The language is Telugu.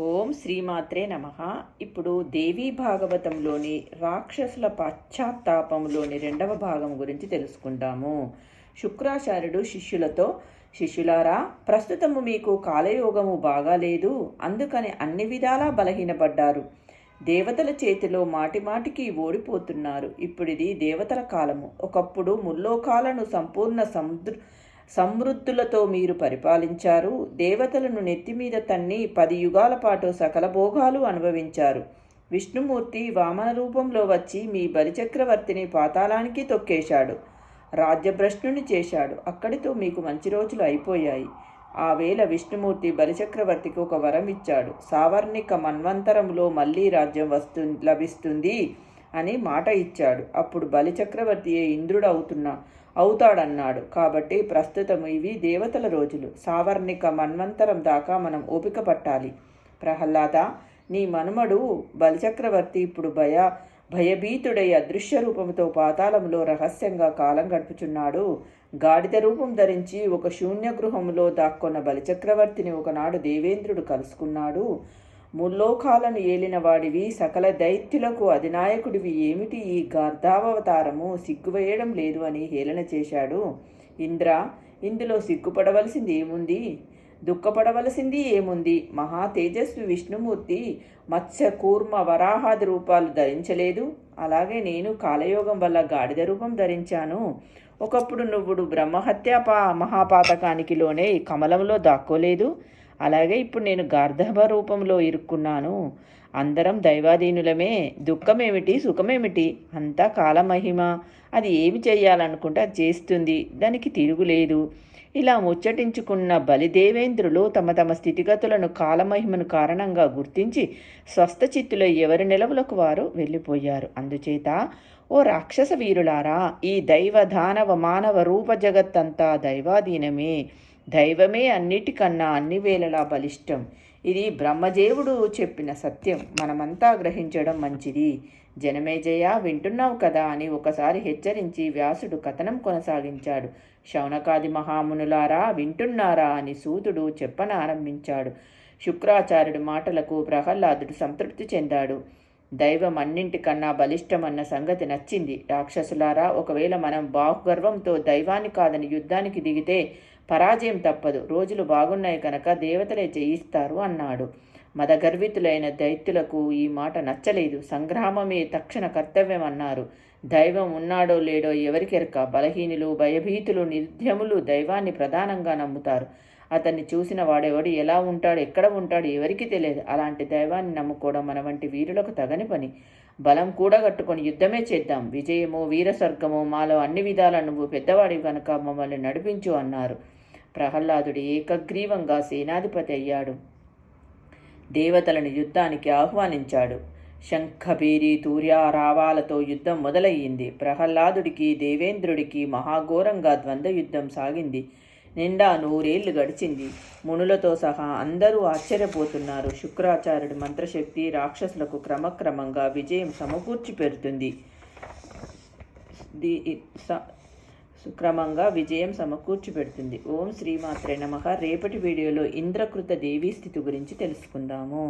ఓం శ్రీమాత్రే నమ. ఇప్పుడు దేవీ భాగవతంలోని రాక్షసుల పశ్చాత్తాపంలోని రెండవ భాగం గురించి తెలుసుకుంటాము. శుక్రాచార్యుడు శిష్యులతో శిష్యులారా ప్రస్తుతము మీకు కాలయోగము బాగాలేదు అందుకని అన్ని విధాలా బలహీనపడ్డారు. దేవతల చేతిలో మాటిమాటికి ఓడిపోతున్నారు. ఇప్పుడిది దేవతల కాలము. ఒకప్పుడు ముల్లోకాలను సంపూర్ణ సముద్ర సమృద్ధులతో మీరు పరిపాలించారు. దేవతలను నెత్తిమీద తన్ని పది యుగాల పాటు సకల భోగాలు అనుభవించారు. విష్ణుమూర్తి వామన రూపంలో వచ్చి మీ బలిచక్రవర్తిని పాతాళానికి తొక్కేశాడు. రాజ్యభ్రష్టుని చేశాడు. అక్కడితో మీకు మంచి రోజులు అయిపోయాయి. ఆ వేళ విష్ణుమూర్తి బలిచక్రవర్తికి ఒక వరం ఇచ్చాడు. సావర్ణిక మన్వంతరంలో మళ్ళీ రాజ్యం వస్తు లభిస్తుంది. అని మాట ఇచ్చాడు. అప్పుడు బలిచక్రవర్తి ఇంద్రుడు అవుతున్నా అవుతాడన్నాడు. కాబట్టి ప్రస్తుతం ఇవి దేవతల రోజులు. సావర్ణిక మన్వంతరం దాకా మనం ఓపిక పట్టాలి. ప్రహ్లాద నీ మనుమడు బలిచక్రవర్తి ఇప్పుడు భయ భయభీతుడై అదృశ్య రూపంతో పాతాళంలో రహస్యంగా కాలం గడుపుచున్నాడు. గాడిద రూపం ధరించి ఒక శూన్య గృహంలో దాక్కున్న బలిచక్రవర్తిని ఒకనాడు దేవేంద్రుడు కలుసుకున్నాడు. ముల్లోకాలను ఏలినవాడివి సకల దైత్యులకు అధినాయకుడివి ఏమిటి? ఈ గార్ధావతారము సిగ్గువేయడం లేదు అని హేళన చేశాడు. ఇంద్ర ఇందులో సిగ్గుపడవలసింది ఏముంది? దుఃఖపడవలసింది ఏముంది? మహా తేజస్వి విష్ణుమూర్తి మత్స్య కూర్మ వరాహాది రూపాలు ధరించలేదు. అలాగే నేను కాలయోగం వల్ల గాడిద రూపం ధరించాను. ఒకప్పుడు నువ్వుడు బ్రహ్మహత్య పా మహాపాతకానికి లోనే కమలంలో దాక్కోలేదు. అలాగే ఇప్పుడు నేను గార్ధభ రూపంలో ఇరుక్కున్నాను. అందరం దైవాధీనులమే. దుఃఖమేమిటి? సుఖమేమిటి? అంతా కాలమహిమ. అది ఏమి చేయాలనుకుంటే అది చేస్తుంది. దానికి తిరుగులేదు ఇలా ముచ్చటించుకున్న బలిదేవేంద్రులు తమ తమ స్థితిగతులను కాలమహిమను కారణంగా గుర్తించి స్వస్థచిత్తులో ఎవరి నిలవులకు వారు వెళ్ళిపోయారు. అందుచేత ఓ రాక్షస వీరులారా ఈ దైవ దానవ మానవ రూప జగత్తంతా దైవాధీనమే. దైవమే అన్నిటికన్నా అన్ని వేళలా బలిష్టం. ఇది బ్రహ్మదేవుడు చెప్పిన సత్యం. మనమంతా గ్రహించడం మంచిది. జనమేజయ వింటున్నావు కదా అని ఒకసారి హెచ్చరించి వ్యాసుడు కథనం కొనసాగించాడు. శౌనకాది మహామునులారా వింటున్నారా అని సూతుడు చెప్పన ఆరంభించాడు శుక్రాచార్యుడి మాటలకు ప్రహ్లాదుడు సంతృప్తి చెందాడు. దైవం అన్నింటికన్నా బలిష్టమన్న సంగతి నచ్చింది. రాక్షసులారా ఒకవేళ మనం బాహుగర్వంతో దైవాన్ని కాదని యుద్ధానికి దిగితే పరాజయం తప్పదు. రోజులు బాగున్నాయి కనుక దేవతలే జయిస్తారు అన్నాడు. మదగర్వితులైన దైత్యులకు ఈ మాట నచ్చలేదు. సంగ్రామమే తక్షణ కర్తవ్యం అన్నారు. దైవం ఉన్నాడో లేడో ఎవరికెరక బలహీనులు భయభీతులు నిర్ధ్యములు దైవాన్ని ప్రధానంగా నమ్ముతారు. అతన్ని చూసిన వాడెవడు? ఎలా ఉంటాడు? ఎక్కడ ఉంటాడు? ఎవరికి తెలియదు. అలాంటి దైవాన్ని నమ్ముకోవడం మన వంటి వీరులకు తగని పని. బలం కూడగట్టుకొని యుద్ధమే చేద్దాం. విజయమో వీరస్వర్గమో మాలో అన్ని విధాల నువ్వు పెద్దవాడివి కనుక మమ్మల్ని నడిపించు అన్నారు. ప్రహ్లాదుడు ఏకగ్రీవంగా సేనాధిపతి అయ్యాడు. దేవతలను యుద్ధానికి ఆహ్వానించాడు. శంఖబీరి తూర్యారావాలతో యుద్ధం మొదలయ్యింది. ప్రహ్లాదుడికి దేవేంద్రుడికి మహాఘోరంగా ద్వంద్వ యుద్ధం సాగింది. నిండా నూరేళ్ళు గడిచింది. మునులతో సహా అందరూ ఆశ్చర్యపోతున్నారు. శుక్రాచార్యుడి మంత్రశక్తి రాక్షసులకు క్రమక్రమంగా విజయం సమకూర్చి పెడుతుంది క్రమంగా విజయం సమకూర్చిపెడుతుంది. ఓం శ్రీమాత్రే నమ. రేపటి వీడియోలో ఇంద్రకృత దేవీ స్థితి గురించి తెలుసుకుందాము.